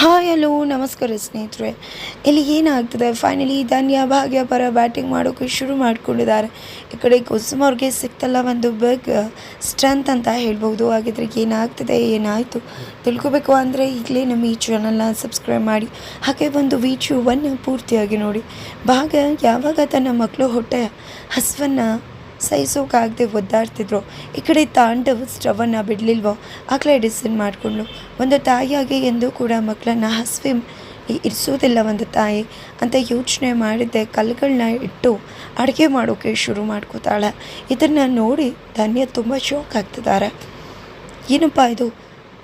Hi, hello, ನಮಸ್ಕಾರ ಸ್ನೇಹಿತರೆ. ಇಲ್ಲಿ ಏನಾಗ್ತದೆ? ಫೈನಲಿ ಧನ್ಯ, ಭಾಗ್ಯ, ಪರ ಬ್ಯಾಟಿಂಗ್ ಮಾಡೋಕ್ಕೆ ಶುರು ಮಾಡ್ಕೊಂಡಿದ್ದಾರೆ. ಈ ಕಡೆ ಕುಸುಮ್ ಅವ್ರಿಗೆ ಸಿಕ್ತಲ್ಲ ಒಂದು ಬಗ್ ಸ್ಟ್ರೆಂತ್ ಅಂತ ಹೇಳ್ಬೋದು ಹಾಗಿದ್ರೆ ಏನಾಗ್ತದೆ? ಏನಾಯಿತು? ತಿಳ್ಕೊಬೇಕು ಅಂದರೆ ಈಗಲೇ ನಮ್ಮ ಈ ಚಾನಲ್ನ ಸಬ್ಸ್ಕ್ರೈಬ್ ಮಾಡಿ. ಹಾಗೆ ಒಂದು ವಿಡಿಯೋವನ್ನು ಪೂರ್ತಿಯಾಗಿ ನೋಡಿ. ಭಾಗ ಯಾವಾಗ ತನ್ನ ಮಕ್ಕಳು ಹೊಟ್ಟೆ ಹಸುವನ್ನು ಸಹಿಸೋಕ್ಕಾಗದೆ ಒದ್ದಾಡ್ತಿದ್ರು. ಈ ಕಡೆ ತಾಂಡವ್ ಸ್ಟವನ್ನು ಬಿಡಲಿಲ್ವೋ? ಆಗಲೇ ಡಿಸೈನ್ ಮಾಡಿಕೊಂಡ್ಳು. ಒಂದು ತಾಯಿಯಾಗಿ ಎಂದು ಕೂಡ ಮಕ್ಕಳನ್ನ ಹಸ್ವಿ ಇರಿಸೋದಿಲ್ಲ ಒಂದು ತಾಯಿ ಅಂತ ಯೋಚನೆ ಮಾಡಿದ್ದೆ. ಕಲ್ಲುಗಳನ್ನ ಇಟ್ಟು ಅಡುಗೆ ಮಾಡೋಕ್ಕೆ ಶುರು ಮಾಡ್ಕೋತಾಳೆ. ಇದನ್ನು ನೋಡಿ ಧನ್ಯ ತುಂಬ ಶಾಕ್ ಆಗ್ತಿದ್ದಾರೆ ಏನಪ್ಪ ಇದು?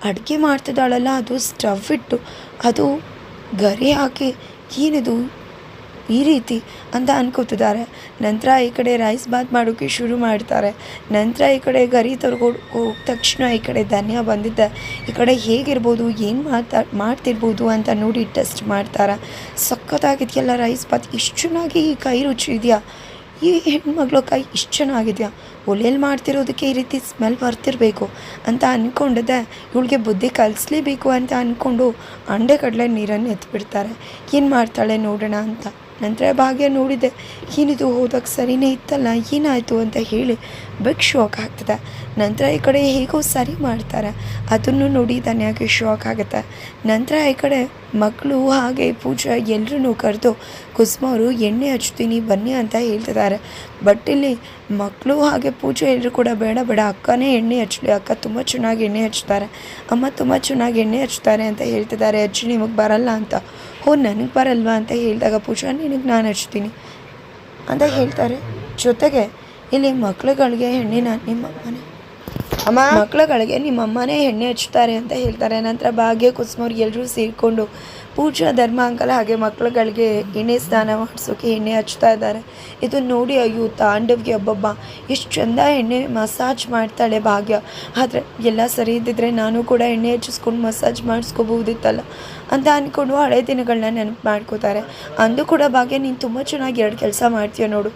ಅಡುಗೆ ಮಾಡ್ತಿದ್ದಾಳಲ್ಲ, ಅದು ಸ್ಟವ್ ಇಟ್ಟು ಅದು ಗರಿ ಹಾಕಿ ಏನಿದು? ಈ ರೀತಿ ಅಂತ ಅನ್ಕೋತಿದ್ದಾರೆ. ನಂತರ ಈ ಕಡೆ ರೈಸ್ ಬಾತ್ ಮಾಡೋಕ್ಕೆ ಶುರು ಮಾಡ್ತಾರೆ. ನಂತರ ಈ ಕಡೆ ಗರಿ ತರ್ಕೊಂಡು ಹೋದ ತಕ್ಷಣ ಈ ಕಡೆ ಧನ್ಯ ಬಂದಿದ್ದೆ. ಈ ಕಡೆ ಹೇಗಿರ್ಬೋದು, ಏನು ಮಾಡ್ತಾ ಮಾಡ್ತಿರ್ಬೋದು ಅಂತ ನೋಡಿ ಟೆಸ್ಟ್ ಮಾಡ್ತಾರೆ. ಸಖತ್ತಾಗಿದೆಯಲ್ಲ ರೈಸ್ ಬಾತ್ ಇಷ್ಟು ಚೆನ್ನಾಗಿ ಈ ಕೈ ರುಚಿ ಇದೆಯಾ? ಈ ಹೆಣ್ಮಗಳು ಕೈ ಇಷ್ಟು ಚೆನ್ನಾಗಿದೆಯಾ? ಒಲೆಯಲ್ಲಿ ಮಾಡ್ತಿರೋದಕ್ಕೆ ಈ ರೀತಿ ಸ್ಮೆಲ್ ಬರ್ತಿರಬೇಕು ಅಂತ ಅಂದ್ಕೊಂಡಿದ್ದೆ ಇವಳಿಗೆ ಬುದ್ಧಿ ಕಲಿಸ್ಲೇಬೇಕು ಅಂತ ಅಂದ್ಕೊಂಡು ಅಂಡೆ ಕಡಲೆ ನೀರನ್ನು ಎತ್ಬಿಡ್ತಾರೆ. ಏನು ಮಾಡ್ತಾಳೆ ನೋಡೋಣ ಅಂತ. ನಂತರ ಭಾಗ್ಯ ನೋಡಿದೆ, ಏನಿದು ಹೋದಾಗ ಸರಿನೇ ಇತ್ತಲ್ಲ, ಏನಾಯಿತು ಅಂತ ಹೇಳಿ ಬಿಗ್ ಶಾಕ್ ಆಗ್ತದೆ. ನಂತರ ಈ ಕಡೆ ಹೇಗೋ ಸರಿ ಮಾಡ್ತಾರೆ, ಅದನ್ನು ನೋಡಿ ತನ್ಯಾಗೆ ಶಾಕ್ ಆಗುತ್ತೆ. ನಂತರ ಈ ಕಡೆ ಮಕ್ಕಳು ಹಾಗೆ ಪೂಜಾ ಎಲ್ಲರೂ ಕರೆದು, ಕುಸುಮ ಅವರು ಎಣ್ಣೆ ಹಚ್ತೀನಿ, ಬನ್ನಿ ಅಂತ ಹೇಳ್ತಿದ್ದಾರೆ ಬಟ್ ಇಲ್ಲಿ ಮಕ್ಕಳು ಹಾಗೆ ಪೂಜೆ ಎಲ್ಲರೂ ಕೂಡ ಬೇಡ ಬೇಡ, ಅಕ್ಕನೇ ಎಣ್ಣೆ ಹಚ್ಚಲಿ ಅಕ್ಕ ತುಂಬ ಚೆನ್ನಾಗಿ ಎಣ್ಣೆ ಹಚ್ತಾರೆ, ಅಮ್ಮ ತುಂಬ ಚೆನ್ನಾಗಿ ಎಣ್ಣೆ ಹಚ್ತಾರೆ ಅಂತ ಹೇಳ್ತಿದ್ದಾರೆ ಅಜ್ಜಿ ನಿಮಗೆ ಬರಲ್ಲ ಅಂತ. ಹೋ ನನಗೆ ಬರಲ್ವಾ ಅಂತ ಹೇಳಿದಾಗ ಪೂಜಾ ನಿನಗೆ ನಾನು ಹಚ್ತೀನಿ ಅಂತ ಹೇಳ್ತಾರೆ. ಜೊತೆಗೆ ಇಲ್ಲಿ ಮಕ್ಳುಗಳಿಗೆ ಹೆಣ್ಣೆ ನಿಮ್ಮ ಅಮ್ಮನೇ ಅಮ್ಮ? ಮಕ್ಳುಗಳಿಗೆ ನಿಮ್ಮ ಅಮ್ಮನೇ ಎಣ್ಣೆ ಹಚ್ತಾರೆ ಅಂತ ಹೇಳ್ತಾರೆ. ನಂತರ ಭಾಗ್ಯ ಕುಸುಮವ್ರಿಗೆ ಎಲ್ಲರೂ ಸೇರಿಕೊಂಡು ಪೂಜಾ ಧರ್ಮ ಅಂಕಲ್ ಹಾಗೆ ಮಕ್ಕಳುಗಳಿಗೆ ಎಣ್ಣೆ ಸ್ನಾನ ಮಾಡಿಸೋಕೆ ಎಣ್ಣೆ ಹಚ್ತಾ ಇದ್ದಾರೆ. ಇದು ನೋಡಿ ಅಯ್ಯೋ, ತಾಂಡವ್ಗೆ ಒಬ್ಬೊಬ್ಬ ಎಷ್ಟು ಚಂದ ಎಣ್ಣೆ ಮಸಾಜ್ ಮಾಡ್ತಾಳೆ ಭಾಗ್ಯ. ಆದರೆ ಎಲ್ಲ ಸರಿ ಇದ್ದಿದ್ರೆ ನಾನು ಕೂಡ ಎಣ್ಣೆ ಹಚ್ಚಿಸ್ಕೊಂಡು ಮಸಾಜ್ ಮಾಡಿಸ್ಕೋಬಹುದಿತ್ತಲ್ಲ ಅಂತ ಅಂದ್ಕೊಂಡು ಹಳೆ ದಿನಗಳನ್ನ ನೆನಪು ಮಾಡ್ಕೋತಾರೆ. ಅಂದು ಕೂಡ ಭಾಗ್ಯ, ನೀನು ತುಂಬ ಚೆನ್ನಾಗಿ ಎರಡು ಕೆಲಸ ಮಾಡ್ತೀಯ ನೋಡು.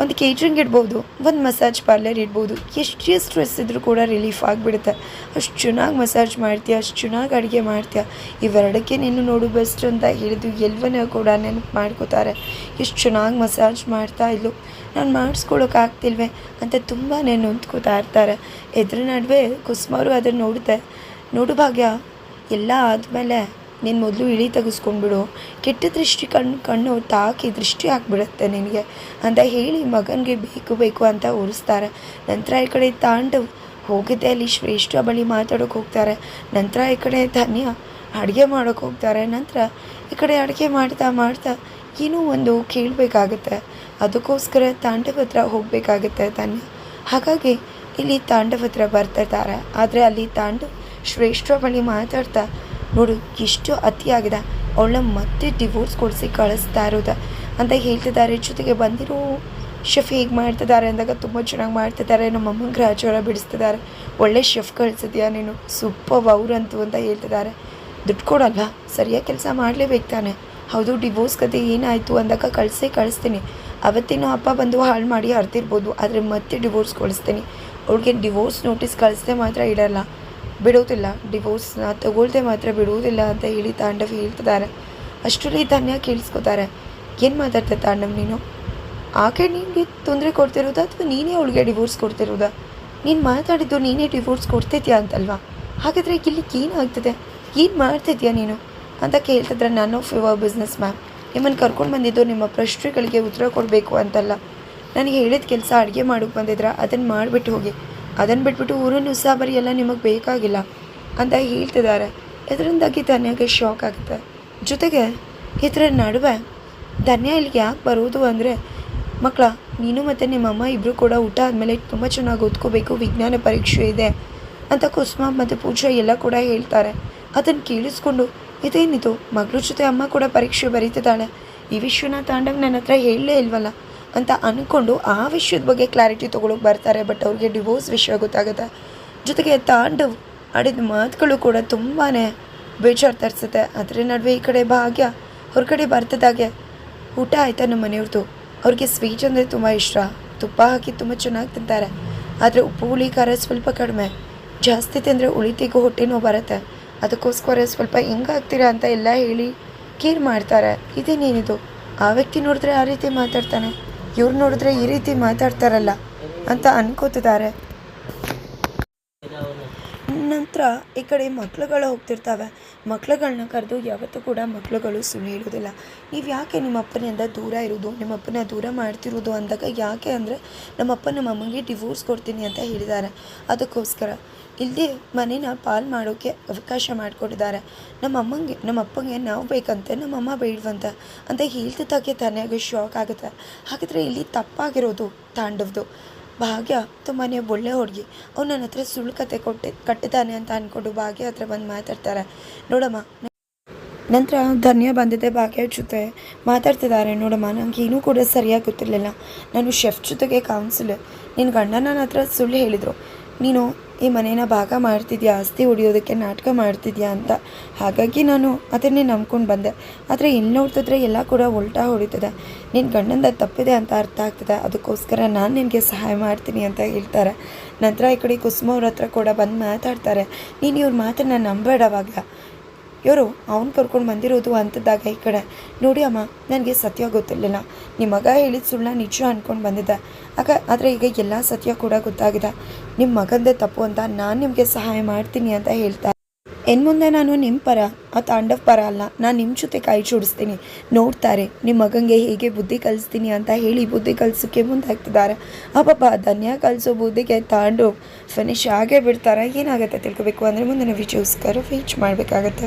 ಒಂದು ಕೇಟ್ರಿಂಗ್ ಇಡ್ಬೋದು, ಒಂದು ಮಸಾಜ್ ಪಾರ್ಲರ್ ಇಡ್ಬೋದು. ಎಷ್ಟೇ ಸ್ಟ್ರೆಸ್ ಇದ್ದರೂ ಕೂಡ ರಿಲೀಫ್ ಆಗಿಬಿಡುತ್ತೆ. ಅಷ್ಟು ಚೆನ್ನಾಗಿ ಮಸಾಜ್ ಮಾಡ್ತೀಯ, ಅಷ್ಟು ಚೆನ್ನಾಗಿ ಅಡುಗೆ ಮಾಡ್ತೀಯ. ಇವೆರಡಕ್ಕೆ ನೀನು ನೋಡು ಬೆಸ್ಟ್ ಅಂತ ಹೇಳಿದ್ದು ಎಲ್ವನೇ ಕೂಡ ನೆನಪು ಮಾಡ್ಕೋತಾರೆ. ಎಷ್ಟು ಚೆನ್ನಾಗಿ ಮಸಾಜ್ ಮಾಡ್ತಾ ಇದ್ಲು. ನಾನು ಮಾಡಿಸ್ಕೊಳಕ್ಕಾಗ್ತಿಲ್ವೇ ಅಂತ ತುಂಬಾ ನೊಂದ್ಕೋತಾ ಇರ್ತಾರೆ. ಎದ್ರ ನಡುವೆ ಕುಸುಮಾರು ಅದನ್ನು ನೋಡುತ್ತೆ. ನೋಡು ಭಾಗ್ಯ, ಎಲ್ಲ ಆದಮೇಲೆ ನೀನು ಮೊದಲು ಇಳಿ ತೆಗೆಸ್ಕೊಂಡ್ಬಿಡು. ಕೆಟ್ಟ ದೃಷ್ಟಿ ಕಣ್ಣು ಕಣ್ಣು ತಾಕಿ ದೃಷ್ಟಿ ಆಗಿಬಿಡುತ್ತೆ ನಿನಗೆ. ಅಂತ ಹೇಳಿ ಮಗನಿಗೆ ಬೇಕು ಬೇಕು ಅಂತ ಉರಿಸ್ತಾರೆ ನಂತರ ಈ ಕಡೆ ತಾಂಡವ್ ಹೋಗಿದ್ದೆ ಅಲ್ಲಿ ಶ್ರೇಷ್ಠ ಬಳಿ ಮಾತಾಡೋಕೆ ಹೋಗ್ತಾರೆ. ನಂತರ ಈ ಕಡೆ ಧನ್ಯ ಅಡುಗೆ ಮಾಡೋಕೆ ಹೋಗ್ತಾರೆ. ನಂತರ ಈ ಕಡೆ ಅಡುಗೆ ಮಾಡ್ತಾ ಮಾಡ್ತಾ ಏನೂ ಒಂದು ಕೇಳಬೇಕಾಗತ್ತೆ. ಅದಕ್ಕೋಸ್ಕರ ತಾಂಡವ ಹತ್ರ ಹೋಗಬೇಕಾಗತ್ತೆ ಧನ್ಯ. ಹಾಗಾಗಿ ಇಲ್ಲಿ ತಾಂಡವ ಹತ್ರ ಬರ್ತಿರ್ತಾರೆ. ಆದರೆ ಅಲ್ಲಿ ತಾಂಡವ್ ಶ್ರೇಷ್ಠ ಬಳಿ ಮಾತಾಡ್ತಾ ನೋಡು ಎಷ್ಟು ಅತಿಯಾಗಿದೆ. ಅವಳನ್ನ ಮತ್ತೆ ಡಿವೋರ್ಸ್ ಕೊಡಿಸಿ ಕಳಿಸ್ತಾ ಇರೋದು ಅಂತ ಹೇಳ್ತಿದ್ದಾರೆ. ಜೊತೆಗೆ ಬಂದಿರೋ ಶೆಫ್ ಹೇಗೆ ಮಾಡ್ತಿದ್ದಾರೆ ಅಂದಾಗ ತುಂಬ ಚೆನ್ನಾಗಿ ಮಾಡ್ತಿದ್ದಾರೆ. ನಮ್ಮ ಅಮ್ಮನ ಗ್ರಾಚಾರ ಬಿಡಿಸ್ತಿದ್ದಾರೆ. ಒಳ್ಳೆ ಶೆಫ್ ಕಳಿಸಿದ್ಯಾ ನೀನು? ಸೂಪರ್ ಅವ್ರಂತು ಅಂತ ಹೇಳ್ತಿದ್ದಾರೆ. ದುಡ್ಡು ಕೊಡಲ್ಲ, ಸರಿಯಾಗಿ ಕೆಲಸ ಮಾಡಲೇಬೇಕು ತಾನೆ. ಹೌದು ಡಿವೋರ್ಸ್ ಕತೆ ಏನಾಯಿತು ಅಂದಾಗ ಕಳಿಸೇ ಕಳಿಸ್ತೀನಿ. ಅವತ್ತೇನೋ ಅಪ್ಪ ಬಂದು ಹಾಳು ಮಾಡಿ ಅರ್ತಿರ್ಬೋದು ಆದರೆ ಮತ್ತೆ ಡಿವೋರ್ಸ್ ಕೊಡಿಸ್ತೀನಿ. ಅವ್ಳಿಗೆ ಡಿವೋರ್ಸ್ ನೋಟಿಸ್ ಕಳಿಸ್ದೆ ಮಾತ್ರ ಇಡಲ್ಲ ಬಿಡೋದಿಲ್ಲ ಡಿವೋರ್ಸ್ನ ತಗೊಳ್ದೆ ಮಾತ್ರ ಬಿಡುವುದಿಲ್ಲ ಅಂತ ಹೇಳಿ ತಾಂಡವ್ ಹೇಳ್ತಿದ್ದಾರೆ ಅಷ್ಟರಲ್ಲಿ ಧನ್ಯ ಕೇಳಿಸ್ಕೋತಾರೆ. ಏನು ಮಾತಾಡ್ತೆ ತಾಂಡವ್ ನೀನು? ಆಕೆ ನಿನಗೆ ತೊಂದರೆ ಕೊಡ್ತಿರೋದಾ ಅಥವಾ ನೀನೇ ಅವಳಿಗೆ ಡಿವೋರ್ಸ್ ಕೊಡ್ತಿರೋದಾ? ನೀನು ಮಾತಾಡಿದ್ದು ನೀನೇ ಡಿವೋರ್ಸ್ ಕೊಡ್ತಿದ್ಯಾ ಅಂತಲ್ವಾ? ಹಾಗಾದರೆ ಇಲ್ಲಿ ಏನಾಗ್ತದೆ ಏನು ಮಾಡ್ತಿದ್ಯಾ ನೀನು? ಅಂತ ಕೇಳ್ತಿದ್ರೆ ನಾನು ಫಿವರ್ ಬಿಸ್ನೆಸ್ ಮ್ಯಾಮ್ ನಿಮ್ಮನ್ನು ಕರ್ಕೊಂಡು ಬಂದಿದ್ದು ನಿಮ್ಮ ಪ್ರಶ್ನೆಗಳಿಗೆ ಉತ್ತರ ಕೊಡಬೇಕು ಅಂತಲ್ಲ. ನನಗೆ ಹೇಳಿದ ಕೆಲಸ ಅಡುಗೆ ಮಾಡೋಕ್ಕೆ ಬಂದಿದ್ರ ಅದನ್ನು ಮಾಡಿಬಿಟ್ಟು ಹೋಗಿ. ಅದನ್ನು ಬಿಟ್ಬಿಟ್ಟು ಊರನ್ನು ಉಸಾಬರಿ ಎಲ್ಲ ನಿಮಗೆ ಬೇಕಾಗಿಲ್ಲ ಅಂತ ಹೇಳ್ತಿದ್ದಾರೆ. ಇದರಿಂದಾಗಿ ಧನ್ಯಾಗೆ ಶಾಕ್ ಆಗುತ್ತೆ. ಜೊತೆಗೆ ಇದರ ನಡುವೆ ಧನ್ಯ ಇಲ್ಲಿಗೆ ಯಾಕೆ ಬರೋದು ಅಂದರೆ ಮಕ್ಕಳ ನೀನು ಮತ್ತು ನಿಮ್ಮಮ್ಮ ಇಬ್ಬರು ಕೂಡ ಊಟ ಆದಮೇಲೆ ತುಂಬ ಚೆನ್ನಾಗಿ ಓದ್ಕೋಬೇಕು, ವಿಜ್ಞಾನ ಪರೀಕ್ಷೆ ಇದೆ ಅಂತ ಕುಸುಮ ಮತ್ತು ಪೂಜಾ ಎಲ್ಲ ಕೂಡ ಹೇಳ್ತಾರೆ. ಅದನ್ನು ಕೇಳಿಸ್ಕೊಂಡು, ಇದೇನಿದು? ಮಗಳ ಜೊತೆ ಅಮ್ಮ ಕೂಡ ಪರೀಕ್ಷೆ ಬರೀತಿದ್ದಾಳೆ. ಈ ವಿಷಯನ ತಾಂಡವ್ ನನ್ನ ಹತ್ರ ಹೇಳಲೇ ಇಲ್ವಲ್ಲ? ಅಂತ ಅಂದ್ಕೊಂಡು ಆ ವಿಷಯದ ಬಗ್ಗೆ ಕ್ಲಾರಿಟಿ ತೊಗೊಳಕ್ಕೆ ಬರ್ತಾರೆ. ಬಟ್ ಅವ್ರಿಗೆ ಡಿವೋರ್ಸ್ ವಿಷಯ ಗೊತ್ತಾಗುತ್ತೆ. ಜೊತೆಗೆ ತಾಂಡವ್ ಆಡಿದ ಮಾತುಗಳು ಕೂಡ ತುಂಬಾ ಬೇಜಾರು ತರಿಸುತ್ತೆ. ಅದರ ನಡುವೆ ಈ ಕಡೆ ಭಾಗ್ಯ ಹೊರಗಡೆ ಬರ್ತದಾಗೆ ಊಟ ಆಯ್ತಾ ನಮ್ಮ ಮನೆಯವ್ರದ್ದು ಅವ್ರಿಗೆ ಸ್ವೀಟ್ ಅಂದರೆ ತುಂಬ ಇಷ್ಟ. ತುಪ್ಪ ಹಾಕಿ ತುಂಬ ಚೆನ್ನಾಗಿ ತಿಂತಾರೆ. ಆದರೆ ಉಪ್ಪು ಹುಳಿ ಖಾರ ಸ್ವಲ್ಪ ಕಡಿಮೆ. ಜಾಸ್ತಿ ತಿಂದರೆ ಉಳಿತಿಗೂ ಹೊಟ್ಟೆ ನೋವು ಬರುತ್ತೆ. ಅದಕ್ಕೋಸ್ಕರ ಸ್ವಲ್ಪ ಹೆಂಗಾಗ್ತೀರಾ ಅಂತ ಎಲ್ಲ ಹೇಳಿ ಕೇರ್ ಮಾಡ್ತಾರೆ. ಇದೇನೇನಿದು? ಆ ವ್ಯಕ್ತಿ ನೋಡಿದ್ರೆ ಆ ರೀತಿ ಮಾತಾಡ್ತಾನೆ. ಇವ್ರು ನೋಡಿದ್ರೆ ಈ ರೀತಿ ಮಾತಾಡ್ತಾರಲ್ಲ ಅಂತ ಅನ್ಕೋತಿದ್ದಾರೆ. ನಂತರ ಈ ಕಡೆ ಮಕ್ಳುಗಳು ಹೋಗ್ತಿರ್ತಾವೆ. ಮಕ್ಳುಗಳನ್ನ ಕರೆದು ಯಾವತ್ತೂ ಕೂಡ ಮಕ್ಳುಗಳು ಸುಳ್ಳು ಹೇಳೋದಿಲ್ಲ ನೀವು ಯಾಕೆ ನಿಮ್ಮ ಅಪ್ಪನಿಂದ ದೂರ ಇರೋದು ನಿಮ್ಮ ಅಪ್ಪನ ದೂರ ಮಾಡ್ತಿರೋದು ಅಂದಾಗ ಯಾಕೆ ಅಂದರೆ ನಮ್ಮ ನಮ್ಮ ಅಮ್ಮಂಗೆ ಡಿವೋರ್ಸ್ ಕೊಡ್ತೀನಿ ಅಂತ ಹೇಳಿದ್ದಾರೆ. ಅದಕ್ಕೋಸ್ಕರ ಇಲ್ಲಿ ಮನೇನ ಪಾಲ್ ಮಾಡೋಕ್ಕೆ ಅವಕಾಶ ಮಾಡಿಕೊಟ್ಟಿದ್ದಾರೆ. ನಮ್ಮ ಅಮ್ಮಂಗೆ ನಮ್ಮ ಅಪ್ಪಂಗೆ ನಾವು ಬೇಕಂತೆ ನಮ್ಮ ಅಮ್ಮ ಬೇಡವಂತೆ ಅಂತ ಹೇಳ್ತಿದ್ದಾಗೆ ತಾನೇ ಶಾಕ್ ಆಗುತ್ತೆ. ಹಾಗಿದ್ರೆ ಇಲ್ಲಿ ತಪ್ಪಾಗಿರೋದು, ತಾಂಡವ್ದು. ಭಾಗ್ಯ ತುಂಬಾ ಒಳ್ಳೆ ಹುಡುಗಿ. ಅವ್ನು ನನ್ನ ಹತ್ರ ಸುಳ್ಳು ಕತೆ ಕೊಟ್ಟೆ, ಕಟ್ಟಿದ್ದಾನೆ ಅಂತ ಅಂದ್ಕೊಂಡು ಭಾಗ್ಯ ಹತ್ರ ಬಂದು ಮಾತಾಡ್ತಾರೆ. ನೋಡಮ್ಮ, ನಂತರ ಧನ್ಯ ಬಂದಿದ್ದೆ ಭಾಗ್ಯ ಜೊತೆ ಮಾತಾಡ್ತಿದ್ದಾರೆ. ನೋಡಮ್ಮ ನನಗೆ ಏನೂ ಕೂಡ ಸರಿಯಾಗಿ ಗೊತ್ತಿರಲಿಲ್ಲ. ನಾನು ಶೆಫ್ ಜೊತೆಗೆ ಕೌನ್ಸಿಲ್ ನಿನ್ನ ಗಂಡ ನನ್ನ ಹತ್ರ ಸುಳ್ಳು ಹೇಳಿದರು. ನೀನು ಈ ಮನೇನ ಭಾಗ ಮಾಡ್ತಿದ್ಯಾ? ಆಸ್ತಿ ಹೊಡಿಯೋದಕ್ಕೆ ನಾಟಕ ಮಾಡ್ತಿದ್ಯಾ ಅಂತ. ಹಾಗಾಗಿ ನಾನು ಅದನ್ನೇ ನಂಬ್ಕೊಂಡು ಬಂದೆ. ಆದರೆ ಇಲ್ಲಿ ನೋಡ್ತಿದ್ರೆ ಎಲ್ಲ ಕೂಡ ಉಲ್ಟಾ ಹೊಡಿತದೆ. ನಿನ್ನ ಗಂಡಂದ ತಪ್ಪಿದೆ ಅಂತ ಅರ್ಥ ಆಗ್ತದೆ. ಅದಕ್ಕೋಸ್ಕರ ನಾನು ನಿನಗೆ ಸಹಾಯ ಮಾಡ್ತೀನಿ ಅಂತ ಹೇಳ್ತಾರೆ. ನಂತರ ಈ ಕಡೆ ಕುಸುಮ ಅವ್ರ ಹತ್ರ ಕೂಡ ಬಂದು ಮಾತಾಡ್ತಾರೆ. ನೀನು ಇವ್ರ ಮಾತನ್ನು ನಂಬೇಡವಾಗ ಇವರು ಅವ್ನು ಕರ್ಕೊಂಡು ಬಂದಿರೋದು ಅಂತದಾಗ ಈ ಕಡೆ. ನೋಡಿ ಅಮ್ಮ, ನನಗೆ ಸತ್ಯ ಗೊತ್ತಿರಲಿಲ್ಲ. ನಿಮ್ಮ ಮಗ ಹೇಳಿದ ಸುಳ್ಳ ನಿಜ ಅಂದ್ಕೊಂಡು ಬಂದಿದ್ದೆ. ಆಗ, ಆದರೆ ಈಗ ಎಲ್ಲ ಸತ್ಯ ಕೂಡ ಗೊತ್ತಾಗಿದೆ. ನಿಮ್ಮ ಮಗಂದೇ ತಪ್ಪು ಅಂತ ನಾನು ನಿಮಗೆ ಸಹಾಯ ಮಾಡ್ತೀನಿ ಅಂತ ಹೇಳ್ತಾ ಇನ್ನು ಮುಂದೆ ನಾನು ನಿಮ್ಮ ಪರ, ಆ ತಾಂಡವ್ ಪರ ಅಲ್ಲ, ನಾನು ನಿಮ್ಮ ಜೊತೆ ಕೈ ಜೋಡಿಸ್ತೀನಿ. ನೋಡ್ತಾರೆ ನಿಮ್ಮ ಮಗಂಗೆ ಹೇಗೆ ಬುದ್ಧಿ ಕಲಿಸ್ತೀನಿ ಅಂತ ಹೇಳಿ ಬುದ್ಧಿ ಕಲಿಸೋಕ್ಕೆ ಮುಂದಾಗ್ತಿದ್ದಾರೆ. ಪಾಪ ಧನ್ಯ ಕಲಿಸೋ ಬುದ್ಧಿಗೆ ತಾಂಡವ್ ಫಿನಿಶ್ ಆಗೇ ಬಿಡ್ತಾರೆ? ಏನಾಗುತ್ತೆ ತಿಳ್ಕೊಬೇಕು ಅಂದರೆ ಮುಂದಿನ ವಿಚೋಸ್ಕರ ಫೀಚ್ ಮಾಡಬೇಕಾಗತ್ತೆ.